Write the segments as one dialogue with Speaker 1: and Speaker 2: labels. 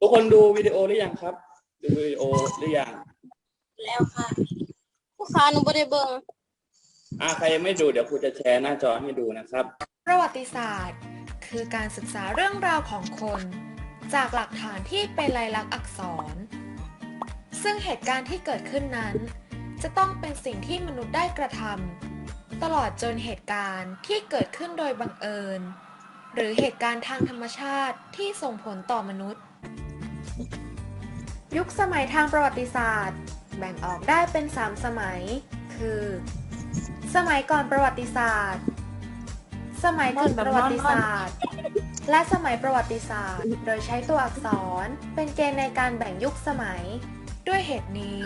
Speaker 1: ทุกคนดูวิดีโอหรือยังครับ ดูวิดีโอหรือยัง
Speaker 2: แล้วค่ะผู้ค้าหนูไม่ได้เบิ่ง
Speaker 1: อ่าใครยังไม่ดูเดี๋ยวครูจะแชร์หน้าจอให้ดูนะครับ
Speaker 3: ประวัติศาสตร์ คือการศึกษาเรื่องราวของคน จากหลักฐานที่เป็นลายลักษณ์อักษร ซึ่งเหตุการณ์ที่เกิดขึ้นนั้น จะต้องเป็นสิ่งที่มนุษย์ได้กระทำตลอดจนเหตุการณ์ที่เกิดขึ้นโดยบังเอิญ หรือเหตุการณ์ทางธรรมชาติที่ส่งผลต่อมนุษย์ ยุคสมัยทางประวัติศาสตร์ แบ่งออกได้เป็น 3 สมัย คือ สมัยก่อนประวัติศาสตร์ สมัยกึ่งประวัติศาสตร์ และสมัยประวัติศาสตร์ โดยใช้ตัวอักษรเป็นเกณฑ์ในการแบ่งยุคสมัย ด้วยเหตุนี้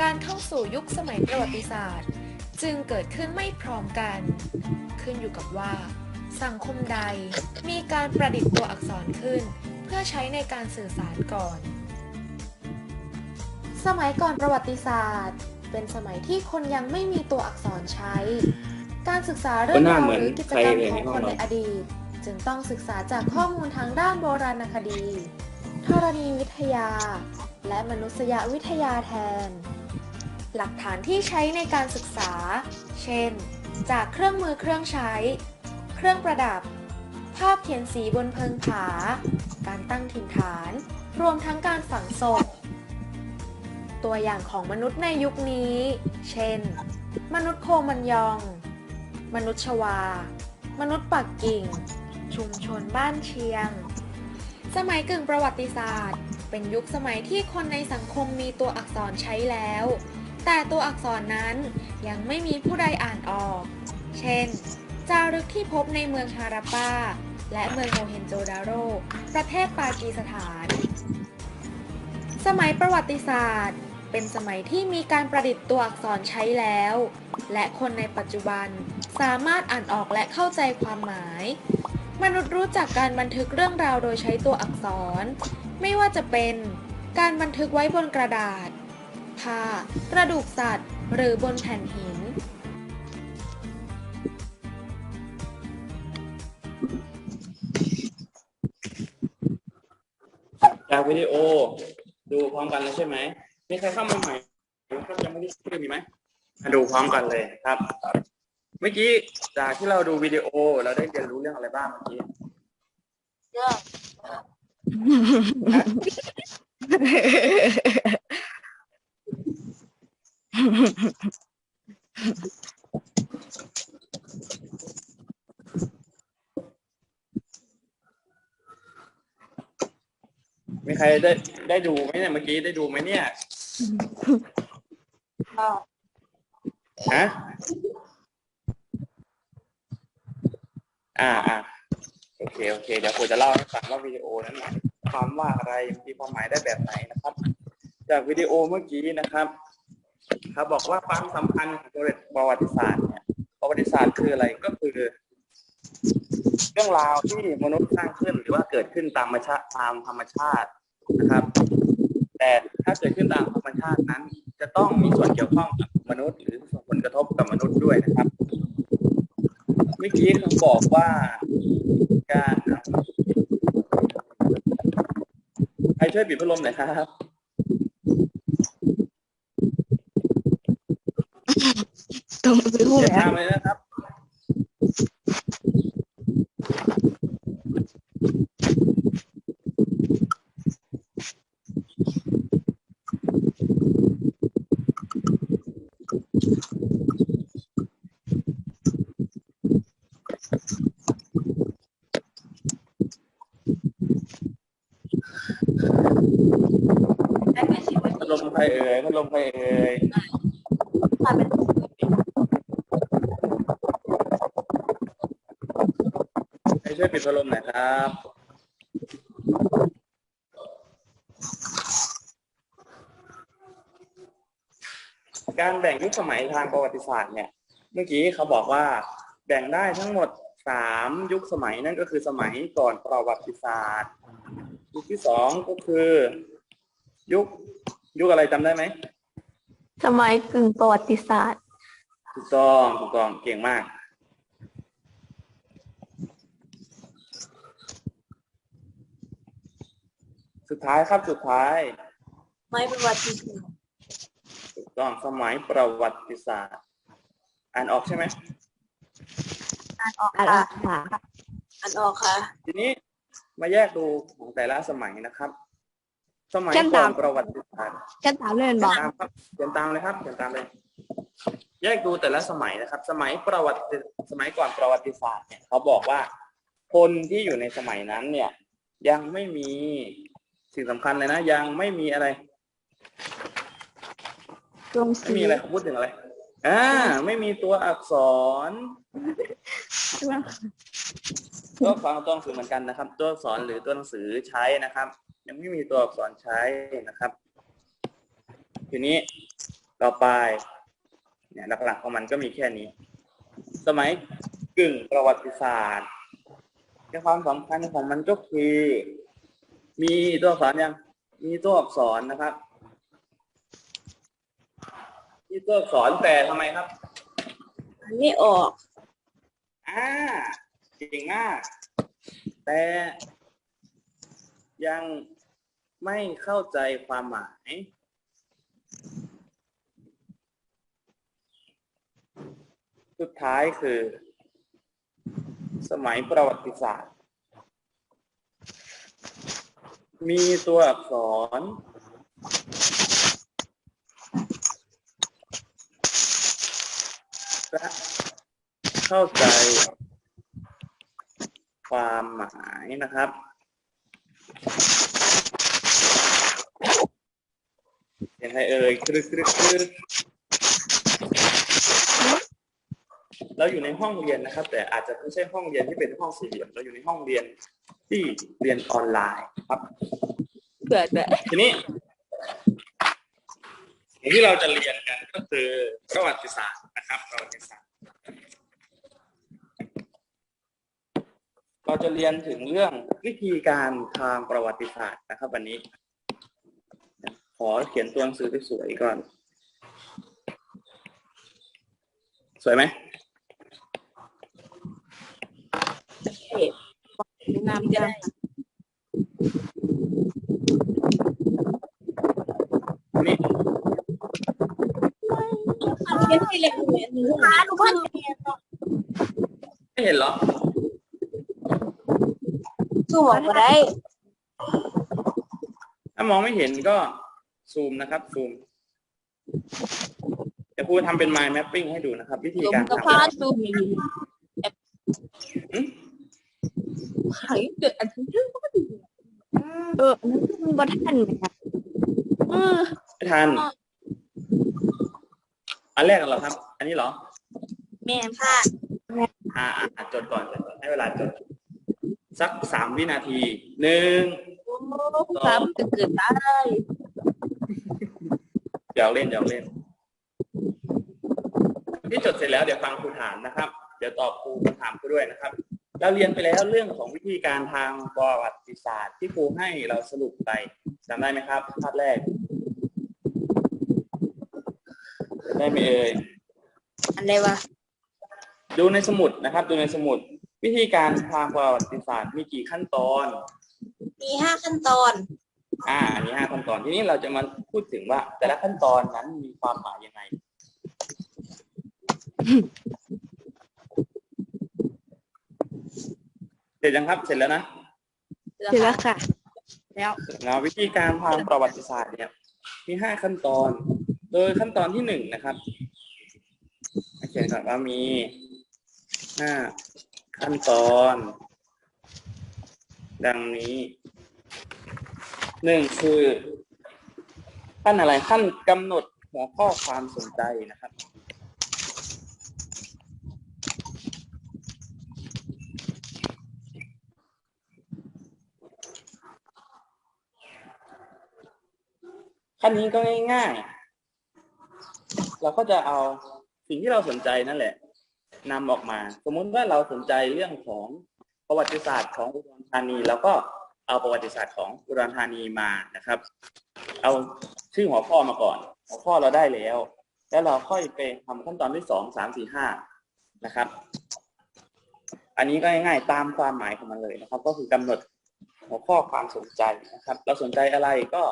Speaker 3: การเข้าสู่ยุคสมัยประวัติศาสตร์ จึงเกิดขึ้นไม่พร้อมกัน ขึ้นอยู่กับว่า สังคมใดมีการประดิษฐ์ตัวอักษรขึ้น เพื่อใช้ในการสื่อสารก่อน สมัยก่อนประวัติศาสตร์ เป็นสมัยที่คนยังไม่มีตัวอักษรใช้ การศึกษาเรื่องราวหรือกิจกรรมของคนในอดีต จึงต้องศึกษาจากข้อมูลทางด้านโบราณคดี ธรณีวิทยา และมนุษยวิทยาแทน หลักฐานที่ใช้ในการศึกษา เช่น จากเครื่องมือเครื่องใช้ เครื่องประดับ ภาพเขียนสีบนเพิงผา การตั้งถิ่นฐาน รวมทั้งการฝังศพ ตัวอย่างของมนุษย์ในยุคนี้ เช่น มนุษย์โคมันยอง มนุษย์ชวา มนุษย์ปักกิ่ง ชุมชนบ้านเชียง สมัยกึ่งประวัติศาสตร์ เป็นยุคสมัยที่คนในสังคมมีตัวอักษรใช้แล้ว แต่ตัวอักษรนั้นยังไม่มีผู้ใดอ่านออก เช่น จารึกที่พบในเมืองฮาราปาและเมืองโมเฮนโจดาโร ประเทศปากีสถาน สมัยประวัติศาสตร์ เป็นสมัยที่มีการประดิษฐ์ตัวอักษรใช้แล้ว และคนในปัจจุบันสามารถอ่านออกและเข้าใจความหมาย มนุษย์รู้จักการบันทึกเรื่องราวโดยใช้ตัวอักษร ไม่ว่าจะเป็น การบันทึกไว้บนกระดาษ ผ้ากระดูกสัตว์ หรือบนแผ่นหิน
Speaker 1: จากวิดีโอดูพร้อมกันเลยใช่ไหม มีใครเข้ามาใหม่ครับยังไม่ได้ชื่อมีไหมมาดูพร้อมกันเลยครับ เมื่อกี้จากที่เราดูวิดีโอเราได้เรียนรู้เรื่องอะไรบ้างเมื่อกี้
Speaker 2: เรื่อง
Speaker 1: มีใครได้ได้ดูไหมเนี่ยเมื่อกี้ได้ดูไหมเนี่ย
Speaker 2: อ้าว
Speaker 1: ฮะอ่าอ่าโอเค โอเค เดี๋ยวครูจะเล่าให้ฟังว่าวิดีโอนั้นหมายความว่าอะไรมีความหมายได้แบบไหนนะครับ จากวิดีโอเมื่อกี้นะครับเขาบอกว่าความสำคัญของประวัติศาสตร์เนี่ยประวัติศาสตร์คืออะไรก็คือ เรื่องราวที่มนุษย์สร้างขึ้นหรือว่าเกิดขึ้นตามธรรมชาติตามธรรมชาตินะครับ แต่ถ้าเกิดขึ้นตามธรรมชาตินั้น จะต้องมีส่วนเกี่ยวข้องกับมนุษย์ หรือส่งผลกระทบกับมนุษย์ด้วยนะครับเมื่อกี้เขาบอกว่าการใครช่วยปิดพัดลมหน่อยครับ
Speaker 4: ต้องไปพูด
Speaker 1: อย่า
Speaker 4: แล้ว
Speaker 1: ทำเลยนะครับ
Speaker 2: ได้ไหมสิวัน
Speaker 1: พัด
Speaker 2: นี้
Speaker 1: ลมใครเอ่ยพัดลมใครเอ่ย
Speaker 2: มาเป็น
Speaker 1: ใครช่วยปิดพัดลมหน่อยครับการแบ่งยุคสมัยทางประวัติศาสตร์เนี่ย เมื่อกี้เขาบอกว่าแบ่งได้ทั้งหมดสามยุคสมัยนั่นก็คือสมัยก่อนประวัติศาสตร์ ยุคที่สองก็คือ ยุค ยุคอะไรจำได้ไหม
Speaker 4: สมัยกึ่งประวัติศาสตร์
Speaker 1: ถูกต้องถูกต้องเก่งมาก สุดท้ายครับสุดท้าย
Speaker 2: ไม่ประวัติศาสตร์
Speaker 1: ถูกต้องสมัยประวัติศาสตร์ อ่านออกใช่ไหม
Speaker 2: อ่านออก
Speaker 4: อ่าน
Speaker 2: ค่ะ
Speaker 4: ออกค่ะ
Speaker 2: อ่านออกค่ะ
Speaker 1: ทีนี้มาแยกดูของแต่ละสมัยนะครับ สมัย
Speaker 4: เช่น
Speaker 1: ก่
Speaker 4: ตา
Speaker 1: อ
Speaker 4: ม
Speaker 1: นประวัติศาสตร์
Speaker 4: ฉันถามเรื่องบอก
Speaker 1: ตามครับเขียนตามเลยครับเขียนตามเลย แยกดูแต่ละสมัยนะครับ สมัยประวัติสมัยก่อนประวัติศาสตร์เนี่ยเขาบอกว่า คนที่อยู่ในสมัยนั้น เนี่ย ยังไม่มีสิ่งสำคัญเลยนะ ยังไม่มีอะไร
Speaker 4: ตรง
Speaker 1: ไม่
Speaker 4: สี
Speaker 1: มีอะไรเขาพูดถึงอะไรอ่าไม่มีตัวอักษรตัวอักษรกับตัวหนังสือเหมือนกันนะครับ ตัวอักษรหรือตัวหนังสือใช้นะครับ ยังไม่มีตัวอักษรใช้นะครับ ทีนี้ต่อไปเนี่ยหลักๆของมันก็มีแค่นี้ สมัยกึ่งประวัติศาสตร์ในความสำคัญของมันก็คือ มีตัวอักษรยังมีตัวอักษรนะครับ มีตัวอักษรแต่ทำไมครับ
Speaker 2: อ่านไม่ออก
Speaker 1: อ่าเก่งมากแต่ยัง ไม่เข้าใจความหมาย สุดท้ายคือ สมัยประวัติศาสตร์ มีตัวอักษรและเข้าใจความหมายนะครับเสี ยงใครเอ่ยครึกครึกครึกเราอยู่ในห้องเรียนนะครับ แต่อาจจะไม่ใช่ห้องเรียนที่เป็นห้องสี่เหลี่ยมเราอยู่ในห้องเรียนที่เรียนออนไลน์ครับ
Speaker 4: เกิดแบบ
Speaker 1: ทีนี้สิ่งที่เราจะเรียนกันก็คือประวัติศาสตร์นะครับประวัติศาสตร์ เราจะเรียนถึงเรื่องวิธีการทางประวัติศาสตร์นะครับ วันนี้ ขอเขียนตัวหนังสือสวยๆก่อน สวยไหม
Speaker 2: นำก็ได้
Speaker 1: นี่
Speaker 2: เขียนให้เล็กเหมือนหนูหาหนูเพิ่งเรียนเนาะ
Speaker 1: ไม่เห็นเหรอ
Speaker 2: สู้บอกก็ได้
Speaker 1: ถ้ามองไม่เห็นก็ ซูมนะครับซูมเดี๋ยวครูทำเป็น mind mapping ให้ดูนะครับ วิธี
Speaker 2: ลม
Speaker 1: การ
Speaker 2: กระ
Speaker 1: ทำ
Speaker 2: พาดสู้มี
Speaker 1: อืม
Speaker 2: หายเกิดอันที่
Speaker 4: เออนั่นมันบทันไหมคะเออ
Speaker 1: ไม่ทันอันแรกเหรอครับ อันนี้เหรอ
Speaker 2: แม่พลาด
Speaker 1: อ่าอ่าจดก่อนจดก่อนให้เวลาจด สักสามวินาทีหนึ่ง
Speaker 2: ครับจะเกิดได้
Speaker 1: เดี๋ยวเล่นเดี๋ยวเล่นที่จดเสร็จแล้วเดี๋ยวฟังครูถามนะครับ เดี๋ยวตอบครูคำถามครูด้วยนะครับ เราเรียนไปแล้วเรื่องของวิธีการทางประวัติศาสตร์ ที่ครูให้เราสรุปไปจำได้ไหมครับภาพแรกจำได้ไหมเอ่ย
Speaker 2: อันใดวะ
Speaker 1: ดูในสมุดนะครับ ดูในสมุด วิธีการทางประวัติศาสตร์มีกี่ขั้นตอน
Speaker 2: มีห้าขั้นตอน
Speaker 1: อ่าอันนี้ห้าขั้นตอนทีนี้เราจะมาพูดถึงว่า แต่ละขั้นตอนนั้นมีความหมายยังไงเสร็จยังครับเสร็จแล้วนะ
Speaker 4: เสร็จแล้วค่ะ
Speaker 2: แล้ว
Speaker 1: แล้ววิธีการทางประวัติศาสตร์เนี่ย มีห้าขั้นตอน โดยขั้นตอนที่หนึ่งนะครับเขียนก่อนว่ามีห้าขั้นตอน ดังนี้ หนึ่งคือขั้นอะไรขั้นกำหนดหัวข้อความสนใจนะครับขั้นนี้ก็ง่ายๆ เราก็จะเอาสิ่งที่เราสนใจนั่นแหละนำออกมา สมมุติว่าเราสนใจเรื่องของประวัติศาสตร์ของอุดรธานีแล้วก็ เอาประวัติศาสตร์ของอุดรธานีมานะครับ เอาชื่อหัวข้อมาก่อน หัวข้อเราได้แล้ว แล้วเราค่อยไปทำขั้นตอนที่สองสามสี่ห้านะครับ อันนี้ก็ง่ายๆตามความหมายของมันเลยนะครับ ก็คือกำหนดหัวข้อความสนใจนะครับ เราสนใจอะไรก็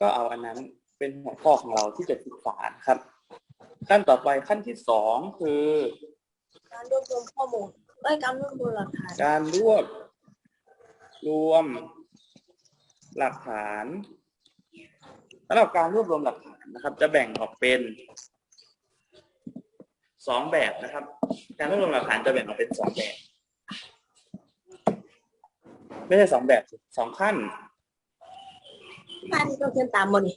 Speaker 1: ก็เอาอันนั้นเป็นหัวข้อของเราที่จะศึกษานะครับ ขั้นต่อไปขั้นที่สองคือ
Speaker 2: การรวบรวมข้อมูลเอ้ยการรวบรวมหลักฐาน
Speaker 1: การรวบ รวมหลักฐานสำหรับการรวบรวมหลักฐานนะครับ จะแบ่งออกเป็นสองแบบนะครับ การรวบรวมหลักฐานจะแบ่งออกเป็นสองแบบ ไม่ใช่สองแบบสิสองขั้น
Speaker 2: บ้านก็เขียนตามหมดนี่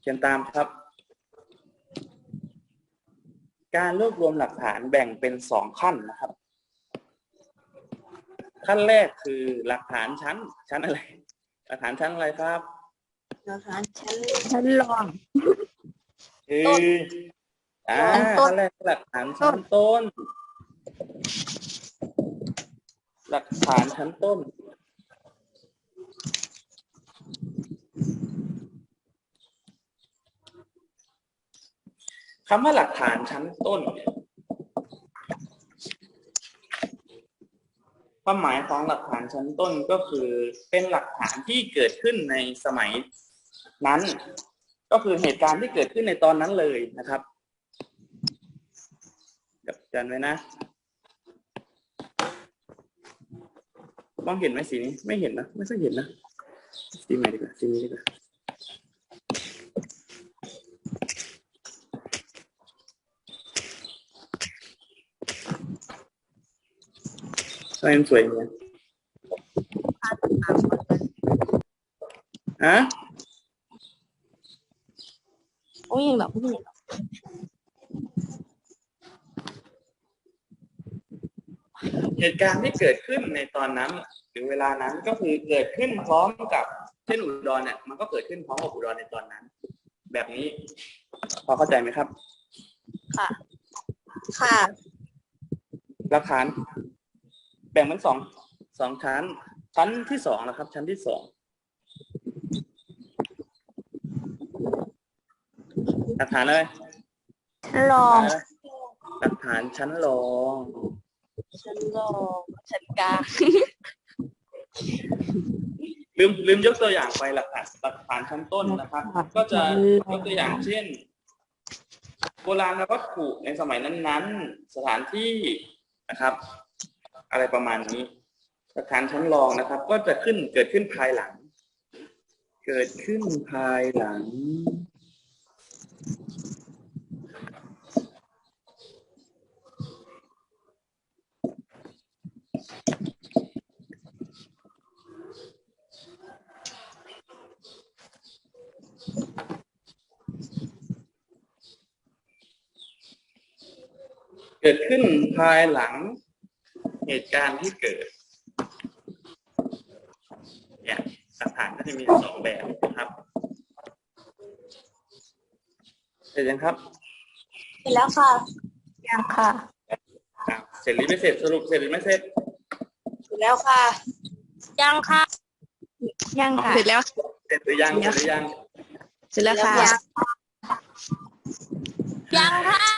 Speaker 1: เขียนตามครับ การรวบรวมหลักฐานแบ่งเป็นสองขั้นนะครับ ขั้นแรกคือหลักฐานชั้น ชั้นอะไร หลักฐานชั้นอะไรครับ
Speaker 2: หลักฐานชั้น
Speaker 4: ฉันลอง
Speaker 1: คือ
Speaker 2: ต้น
Speaker 1: อ่า
Speaker 2: ต้น
Speaker 1: ขั้นแรกคือหลักฐานชั้นต้น หลักฐานชั้นต้น คำว่าหลักฐานชั้นต้นเนี่ย ความหมายของหลักฐานชั้นต้นก็คือเป็นหลักฐานที่เกิดขึ้นในสมัยนั้น ก็คือเหตุการณ์ที่เกิดขึ้นในตอนนั้นเลยนะครับเดี๋ยวจันไว้นะมองเห็นไหมสีนี้ไม่เห็นนะ ไม่ค่อยเห็นนะสีใหม่ดีกว่าสีนี้ดีกว่า ทำไมมันสวยอย่างเงี้ยฮะ
Speaker 2: โอ้ยยังแบบไม่เห็นหรอก
Speaker 1: เหตุการณ์ที่เกิดขึ้นในตอนนั้น หรือเวลานั้นก็คือเกิดขึ้นพร้อมกับเช่นอุดรเนี่ยมันก็เกิดขึ้นพร้อมกับอุดรในตอนนั้น แบบนี้ พอเข้าใจไหมครับ
Speaker 2: ค่ะ ค่ะ
Speaker 1: หลักฐาน แบ่งเป็นสองสองชั้น ชั้นที่สองนะครับ ชั้นที่สองหลักฐานอะไร
Speaker 4: ฉันลอง
Speaker 1: หลักฐานชั้นรอง
Speaker 2: ชั้นรองชั้นกลาง
Speaker 1: ลืมลืมยกตัวอย่างไปหลักฐานหลักฐานชั้นต้นนะครับ ก็จะยกตัวอย่างเช่น โบราณวัตถุในสมัยนั้น ๆ สถานที่นะครับ อะไรประมาณนี้หลักฐานชั้นรองนะครับ ก็จะขึ้นเกิดขึ้นภายหลัง เกิดขึ้นภายหลัง เกิดขึ้นภายหลัง เหตุการณ์ที่เกิดเนี่ยหลักฐานก็จะมีสองแบบนะครับเสร็จยังครับ
Speaker 2: เสร็จแล้วค่ะ
Speaker 4: ยังค่ะ
Speaker 1: อะเสร็จหรือไม่เสร็จสรุปเสร็จหรือไม่เสร็จ
Speaker 2: เสร็จแล้วค่ะ ยังค่ะ
Speaker 4: ยังค่ะ
Speaker 2: เสร็จแล้ว
Speaker 1: เสร็จหรือยังเสร็จหรือยัง
Speaker 2: เสร็จแล้วค่ะ ยังค่ะ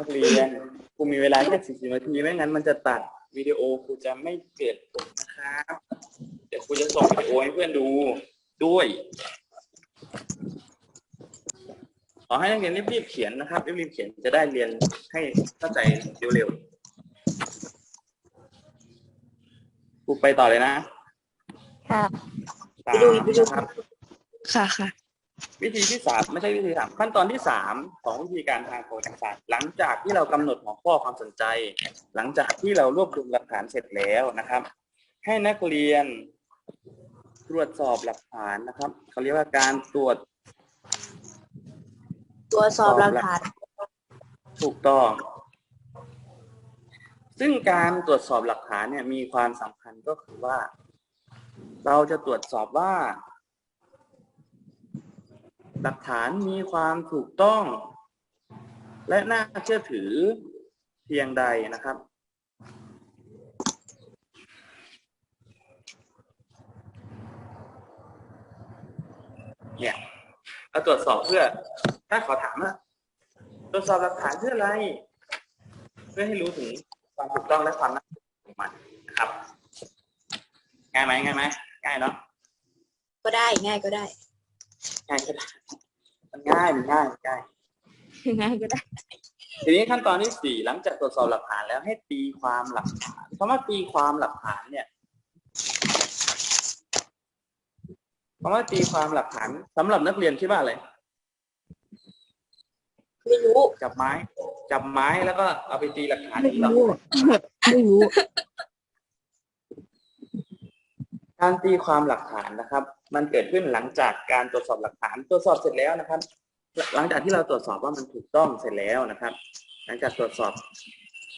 Speaker 1: นักเรียนครูมีเวลาแค่สี่สิบนาทีไม่งั้นมันจะตัดวิดีโอครูจะไม่เกิดผลนะครับ เดี๋ยวครูจะส่งวิดีโอให้เพื่อนดูด้วย ขอให้นักเรียนรีบๆเขียนนะครับรีบๆเขียนจะได้เรียนให้เข้าใจเร็วๆครูไปต่อเลยนะ
Speaker 4: ค่ะ
Speaker 1: สาม
Speaker 2: ไปดูไปดู
Speaker 1: นะครับ
Speaker 2: ค่ะค่ะ
Speaker 1: วิธีที่สามไม่ใช่วิธีสามขั้นตอนที่สามของวิธีการทางประวัติศาสตร์หลังจากที่เรากำหนดหัวข้อความสนใจ หลังจากที่เรารวบรวมหลักฐานเสร็จแล้วนะครับ ให้นักเรียนตรวจสอบหลักฐานนะครับเขาเรียกว่าการตรวจ
Speaker 2: ตรวจสอบหลักฐาน
Speaker 1: ถูกต้อง ซึ่งการตรวจสอบหลักฐานเนี่ยมีความสำคัญก็คือว่า เราจะตรวจสอบว่า หลักฐานมีความถูกต้อง และน่าเชื่อถือเพียงใดนะครับ เนี่ยเราตรวจสอบเพื่อ ถ้าขอถามว่าตรวจสอบหลักฐานเพื่ออะไร เพื่อให้รู้ถึงความถูกต้องและความน่าเชื่อถือของมันนนะครับ ง่ายไหมง่ายไหมง่ายเนาะ
Speaker 2: ก็ได้ง่ายก็ได้
Speaker 1: ง่ายก็ได้มันง่ายมันง่ายมันง่าย
Speaker 4: ง่ายก็ได้
Speaker 1: ทีนี้ขั้นตอนที่สี่หลังจากตรวจสอบหลักฐานแล้วให้ตีความหลักฐานคำว่าตีความหลักฐานเนี่ยคำว่าตีความหลักฐานสำหรับนักเรียนคิดว่าอะไร
Speaker 2: ไม่รู้
Speaker 1: จับไม้ จับไม้แล้วก็เอาไปตีหลักฐาน
Speaker 4: ไม่
Speaker 1: นี่เหรอ
Speaker 4: รู้ไม่รู้
Speaker 1: การตีความหลักฐานนะครับ มันเกิดขึ้นหลังจากการตรวจสอบหลักฐานตรวจสอบเสร็จแล้วนะครับ หลังจากที่เราตรวจสอบว่ามันถูกต้องเสร็จแล้วนะครับ หลังจากตรวจสอบ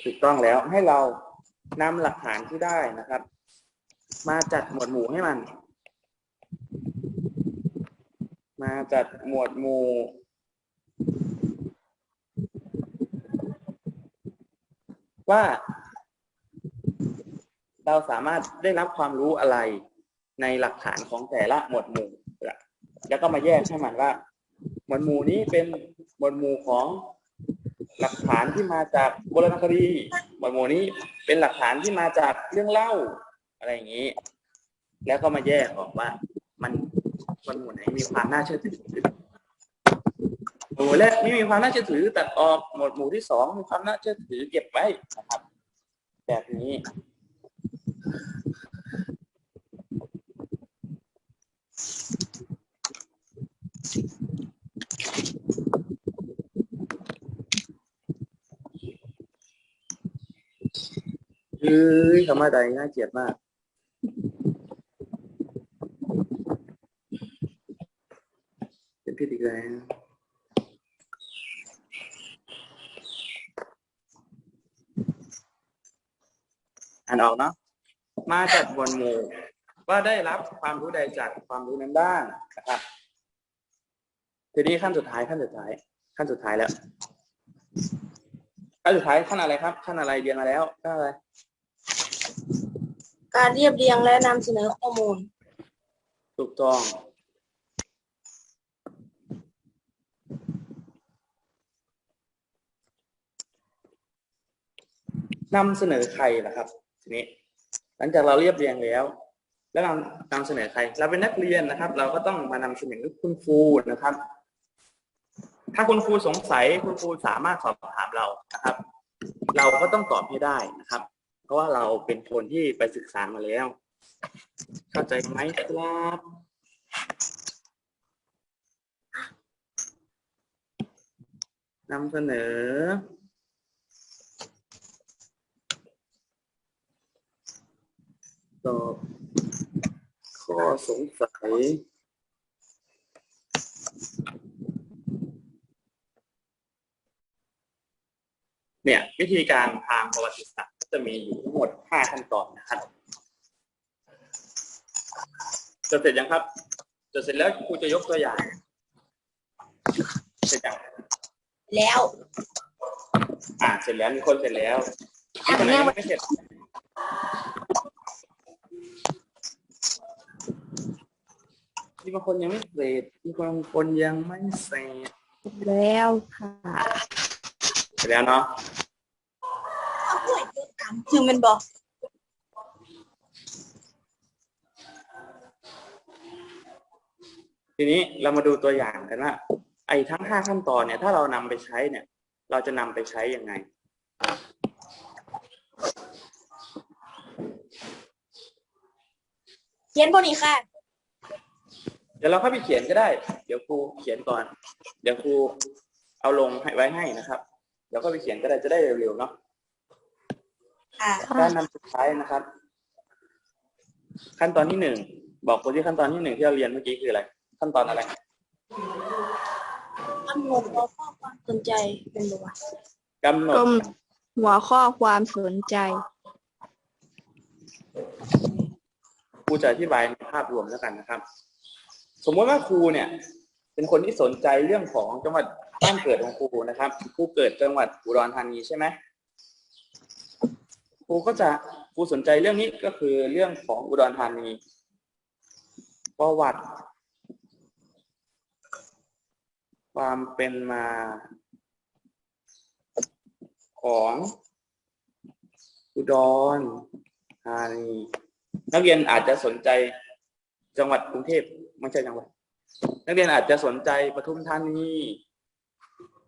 Speaker 1: ถูกต้องแล้วให้เรานำหลักฐานที่ได้นะครับ มาจัดหมวดหมู่ให้มัน มาจัดหมวดหมู่ว่า เราสามารถได้รับความรู้อะไร ในหลักฐานของแต่ละหมวดหมู่แล้วก็มาแยกให้มันว่า หมวดหมู่นี้เป็นหมวดหมู่ของหลักฐานที่มาจากโบราณคดี หมวดหมู่นี้เป็นหลักฐานที่มาจากเรื่องเล่าอะไรอย่างนี้ แล้วก็มาแยกออกว่า มันหมวดหมู่ไหนมีความน่าเชื่อถือหมวดหมู่แรกไม่มีความน่าเชื่อถือตัดออกหมวดหมู่ที่สองมีความน่าเชื่อถือเก็บไว้นะครับ แบบนี้ เอ้ยคำว่าใดน่าเกลียดมากเป็นพิธีกรอ่านออกเนาะมาจากบนหมู่ว่าได้รับความรู้ใดจากความรู้นั้นบ้างนะครับ ทีนี้ขั้นสุดท้ายขั้นสุดท้าย ขั้นสุดท้ายแล้วขั้นสุดท้ายขั้นอะไรครับ ขั้นอะไรเรียนมาแล้วขั้นอะไร
Speaker 2: การเรียบเรียงและนำเสนอข้อมูล
Speaker 1: ถูกต้อง นำเสนอใครล่ะครับ ทีนี้ หลังจากเราเรียบเรียงแล้ว แล้วนำนำเสนอใคร เราเป็นนักเรียนนะครับ เราก็ต้องมานำเสนอคุณครูนะครับ ถ้าคุณครูสงสัยคุณครูสามารถสอบถามเรานะครับ เราก็ต้องตอบให้ได้นะครับ เพราะว่าเราเป็นคนที่ไปศึกษามาแล้ว เข้าใจไหมครับนำเสนอ ตอบข้อสงสัย เนี่ยวิธีการทางประวัติศาสตร์ก็จะมีอยู่ทั้งหมดห้าขั้นตอนนะครับจดเสร็จยังครับจดเสร็จแล้วครูจะยกตัวอย่าง เสร็จยัง
Speaker 2: แล้ว
Speaker 1: อ่าเสร็จแล้วมีคนเสร็จแล้วมีคนไหนยังไม่เสร็จมีบางคนยังไม่เสร็จมีบางคนยังไม่เสร็จ
Speaker 4: แล้วค่ะ
Speaker 1: เสร็จแล้วเนาะ
Speaker 2: คือมันบอก
Speaker 1: ทีนี้เรามาดูตัวอย่างกันว่าไอ้ทั้งห้าขั้นตอนเนี่ย ถ้าเรานำไปใช้เนี่ย เราจะนำไปใช้ยังไง
Speaker 2: เขียนบนนี้ค่ะ
Speaker 1: เดี๋ยวเราเข้าไปเขียนก็ได้ เดี๋ยวครูเขียนก่อน เดี๋ยวครูเอาลงให้ไว้ให้นะครับเดี๋ยวก็ไปเขียนก็ได้จะได้เร็วๆเนาะ
Speaker 2: ค่ะ
Speaker 1: การนำสุดท้ายนะครับ ขั้นตอนที่หนึ่งบอกคนที่ขั้นตอนที่หนึ่งที่เราเรียนเมื่อกี้คืออะไร ขั้นตอนอะไร
Speaker 2: กำหนดหัวข้อความสนใจเป็นบัว
Speaker 1: กำหนด
Speaker 4: กลมหัวข้อความสนใจ
Speaker 1: ครูจะอธิบายในภาพรวมแล้วกันนะครับ สมมติว่าครูเนี่ย เป็นคนที่สนใจเรื่องของจังหวัด บ้านเกิดของครูนะครับครูเกิดจังหวัดอุดรธานีใช่ไหมครูก็จะครูสนใจเรื่องนี้ก็คือเรื่องของอุดรธานีประวัติ ความเป็นมาของอุดรธานีนักเรียนอาจจะสนใจจังหวัดกรุงเทพไม่ใช่จังหวัดนักเรียนอาจจะสนใจปทุมธานี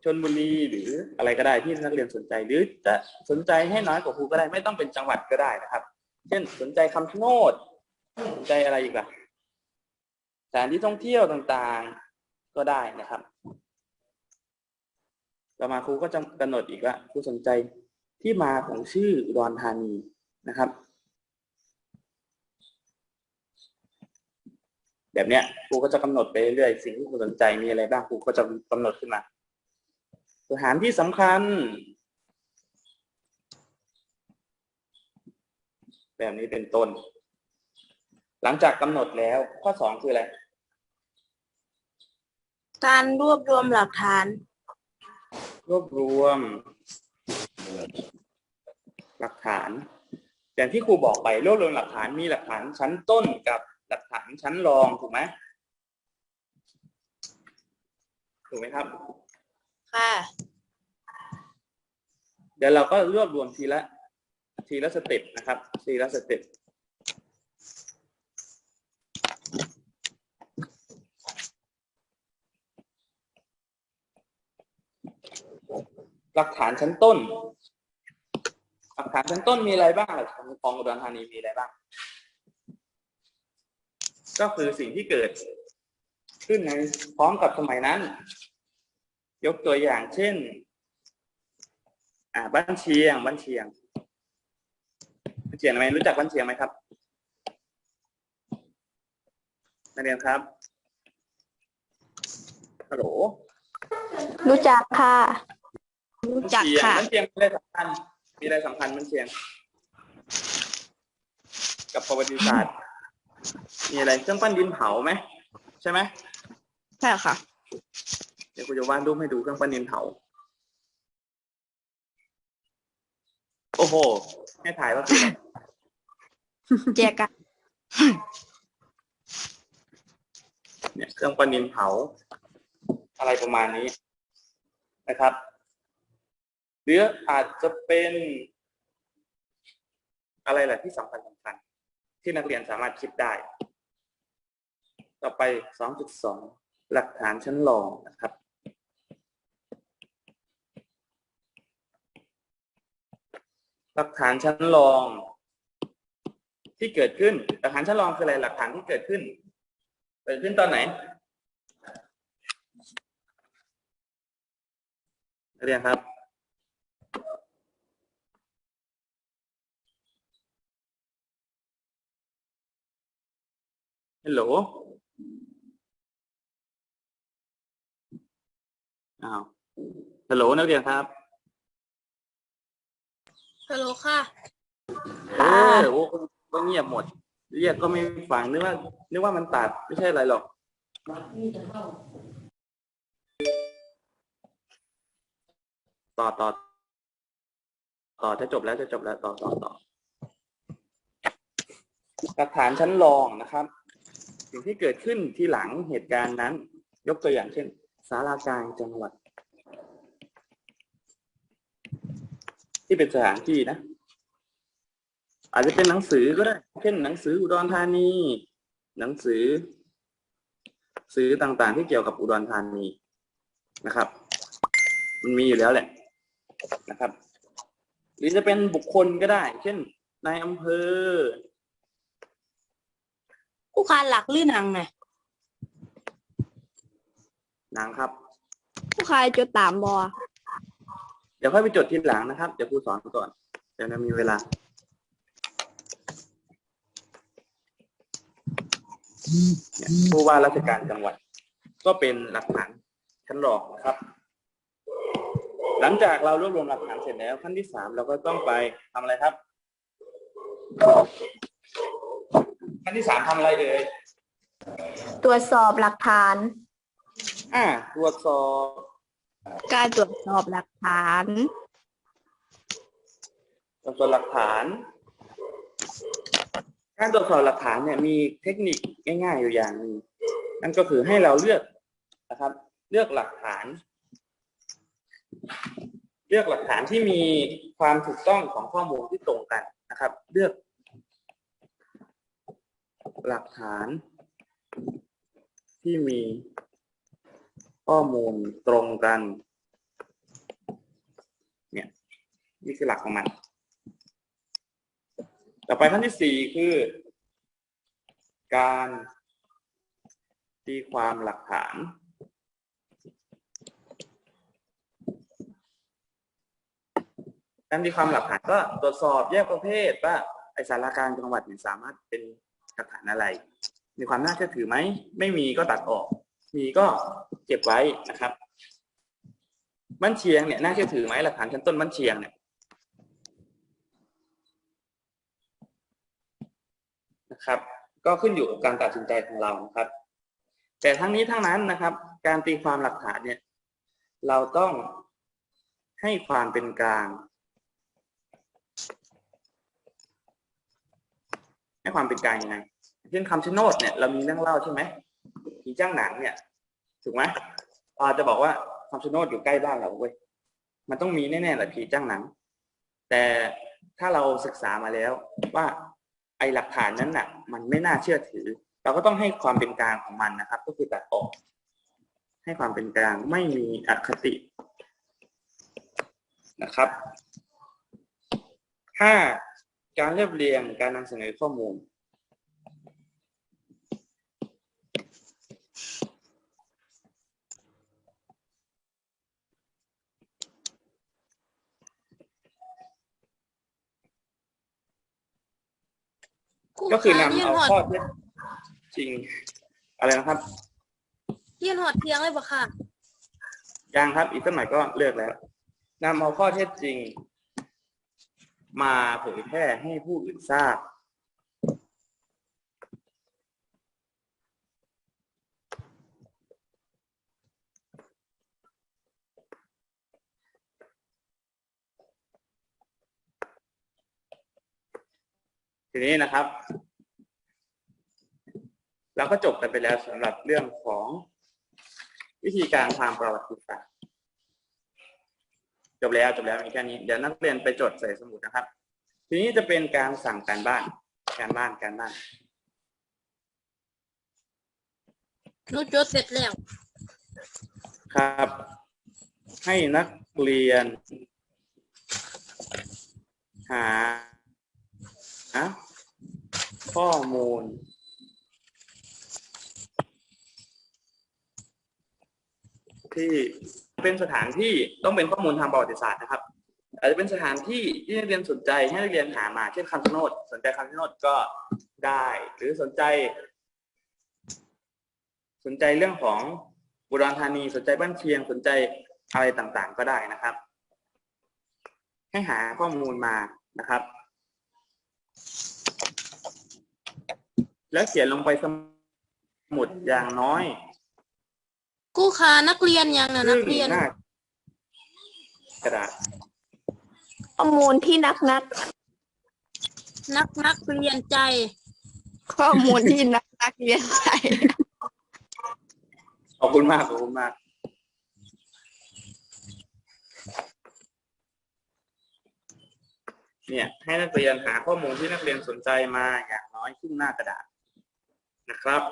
Speaker 1: ชนบุรีหรืออะไรก็ได้ที่นักเรียนสนใจ หรือจะสนใจให้น้อยกว่าครูก็ได้ ไม่ต้องเป็นจังหวัดก็ได้นะครับ เช่นสนใจคำชะโนดสนใจอะไรอีกล่ะสถานที่ท่องเที่ยวต่างๆก็ได้นะครับ ต่อมาครูก็จะกำหนดอีกว่าครูสนใจที่มาของชื่ออุดรธานีนะครับ แบบเนี้ยครูก็จะกำหนดไปเรื่อยๆสิ่งที่ครูสนใจมีอะไรบ้างครูก็จะกำหนดขึ้นมา สถานที่สำคัญ แบบนี้เป็นต้น หลังจากกำหนดแล้วข้อสองคืออะไร
Speaker 2: การรวบรวมหลักฐาน
Speaker 1: รวบรวม หลักฐาน อย่างที่ครูบอกไปรวบรวมหลักฐานมีหลักฐานชั้นต้นกับหลักฐานชั้นรองถูกไหมถูกไหมครับ
Speaker 2: ค่ะ
Speaker 1: เดี๋ยวเราก็รวบรวมทีละ ทีละสเต็ปนะครับ ทีละสเต็ปหลักฐานชั้นต้น หลักฐานชั้นต้นมีอะไรบ้างหลักฐานของอุดรธานีมีอะไรบ้าง ก็คือสิ่งที่เกิด ขึ้นในพร้อมกับสมัยนั้น ยกตัวอย่างเช่น อ่า บ้านเชียง บ้านเชียงบ้านเชียงไหมรู้จักบ้านเชียงไหมครับนักเรียนครับฮัลโหล
Speaker 4: รู้จักค่ะ รู้จัก
Speaker 1: บ้านเชียง
Speaker 4: ค่ะ
Speaker 1: บ้านเชียงมีอะไรสำคัญ มีอะไรสำคัญบ้านเชียง กับประวัติศาสตร์ มีอะไรเครื่องปั้นดินเผาไหมใช่ไหม
Speaker 4: ใช่ค่ะ
Speaker 1: เดี๋ยวคุณจะวาดรูปให้ดูเครื่องปั้นดินเผา โอ้โห ให้ถ่ายว่าคืออะไร
Speaker 4: แจกัน
Speaker 1: เนี่ยเครื่องปั้นดินเผา อะไรประมาณนี้นะครับ หรืออาจจะเป็นอะไรแหละที่สำคัญสำคัญที่นักเรียนสามารถคิดได้ ต่อไป 2.2 หลักฐานชั้นรองนะครับ หลักฐานชั้นรอง ที่เกิดขึ้น หลักฐานชั้นรองคืออะไรหลักฐานที่เกิดขึ้น เกิดขึ้นตอนไหนนักเรียนครับฮัลโหลอ้าวฮัลโหลนักเรียนครับ
Speaker 2: ฮัลโหลค่ะ
Speaker 1: เออโอ้ก็เงียบหมด เรียกก็ไม่ฟังนึกว่านึกว่ามันตัดไม่ใช่อะไรหรอก ต่อต่อต่อจะจบแล้วจะจบแล้วต่อต่อต่อหลักฐานชั้นรองนะครับ สิ่งที่เกิดขึ้นที่หลังเหตุการณ์นั้น ยกตัวอย่างเช่นสารากลางจังหวัด ที่เป็นสถานที่นะ อาจจะเป็นหนังสือก็ได้ เช่นหนังสืออุดรธานี หนังสือ สื่อต่างๆที่เกี่ยวกับอุดรธานีนะครับ มันมีอยู่แล้วแหละนะครับ หรือจะเป็นบุคคลก็ได้ เช่นนายอำเภอ
Speaker 2: ผู้ค้าหลักลื่นหนังไง
Speaker 1: หนังครับ
Speaker 4: ผู้ชายจดตามบอ
Speaker 1: เดี๋ยวค่อยไปจดทีหลังนะครับ เดี๋ยวครูสอนก่อน เดี๋ยวเรามีเวลาเนี่ยผู้ว่าราชการจังหวัด ก็เป็นหลักฐานชั้นรองนะครับ หลังจากเรารวบรวมหลักฐานเสร็จแล้วขั้นที่สามเราก็ต้องไปทำอะไรครับ ขั้นที่สามทำอะไรเอ่ย
Speaker 4: ตรวจสอบหลักฐาน
Speaker 1: อ่า ตรวจสอบ
Speaker 4: การตรวจสอบหลักฐาน
Speaker 1: ตรวจสอบหลักฐาน การตรวจสอบหลักฐานเนี่ยมีเทคนิคง่าย ๆ อยู่อย่างหนึงนั่นก็คือให้เราเลือกนะครับ เลือกหลักฐาน เลือกหลักฐานที่มีความถูกต้องของข้อมูลที่ตรงกันนะครับ เลือก หลักฐานที่มี ข้อมูลตรงกัน เนี่ย นี่คือหลักของมัน ต่อไปขั้นที่สี่คือ การตีความหลักฐาน การตีความหลักฐานก็ตรวจสอบแยกประเภทว่าไอสารการจังหวัดเนี่ยสามารถเป็นหลักฐานอะไร มีความน่าเชื่อถือไหม ไม่มีก็ตัดออก มีก็เก็บไว้นะครับบ้านเชียงเนี่ยน่าเชื่อถือไหมหลักฐานชั้นต้นบ้านเชียงเนี่ยนะครับ ก็ขึ้นอยู่กับการตัดสินใจของเรานะครับ แต่ทั้งนี้ทั้งนั้นนะครับ การตีความหลักฐานเนี่ย เราต้องให้ความเป็นกลางให้ความเป็นกลางยังไงเช่นคำชะโนดเนี่ยเรามีเรื่องเล่าใช่ไหม ผีจ้างหนังเนี่ยถูกไหมเราจะบอกว่าคำชะโนดอยู่ใกล้บ้านเราเว้ยมันต้องมีแน่ๆแหละผีจ้างหนัง แต่ถ้าเราศึกษามาแล้วว่าไอหลักฐานนั้นน่ะ มันไม่น่าเชื่อถือ เราก็ต้องให้ความเป็นกลางของมันนะครับ ก็คือตัดออก ให้ความเป็นกลางไม่มีอคตินะครับห้าการเรียบเรียงการนำเสนอข้อมูล ก็คือนำ
Speaker 2: เรียน
Speaker 1: เอา
Speaker 2: หอด
Speaker 1: ข้อเท็จจริง อะไรนะครับ
Speaker 2: เรียนหอดเทียงเลยปะค่ะ
Speaker 1: ยังครับ อีกสักหน่อยก็เลือกแล้วนำเอาข้อเท็จจริง มาเผยแพร่ให้ผู้อื่นทราบ ทีนี้นะครับเราก็จบกันไปแล้วสำหรับเรื่องของวิธีการทางประวัติศาสตร์จบแล้วจบแล้วมีแค่นี้ เดี๋ยวนักเรียนไปจดใส่สมุดนะครับ ทีนี้จะเป็นการสั่งการบ้านการบ้านการบ้าน
Speaker 2: หนูจดเสร็จแล้ว
Speaker 1: ครับ ให้นักเรียน หาหา ข้อมูล ที่เป็นสถานที่ต้องเป็นข้อมูลทางประวัติศาสตร์นะครับ อาจจะเป็นสถานที่ที่นักเรียนสนใจให้นักเรียนหามาเช่นคำชะโนดสนใจคำชะโนดก็ได้ หรือสนใจ สนใจเรื่องของบุรีธานีสนใจบ้านเชียงสนใจอะไรต่างๆ ก็ได้นะครับ ให้หาข้อมูลมานะครับ แล้วเขียนลงไปสมุดอย่างน้อย
Speaker 2: กู้คานักเรียนยังนะนักเรียน
Speaker 1: หน้ากระดาษ
Speaker 4: ข้อมูลที่นักนัก
Speaker 2: นักนักเรียนใจ
Speaker 4: ข้อมูลที่นักนักเรียนใจ
Speaker 1: ขอบคุณมากขอบคุณมาก เนี่ยให้นักเรียนหาข้อมูลที่นักเรียนสนใจมาอย่างน้อยครึ่งหน้ากระดาษนะครับ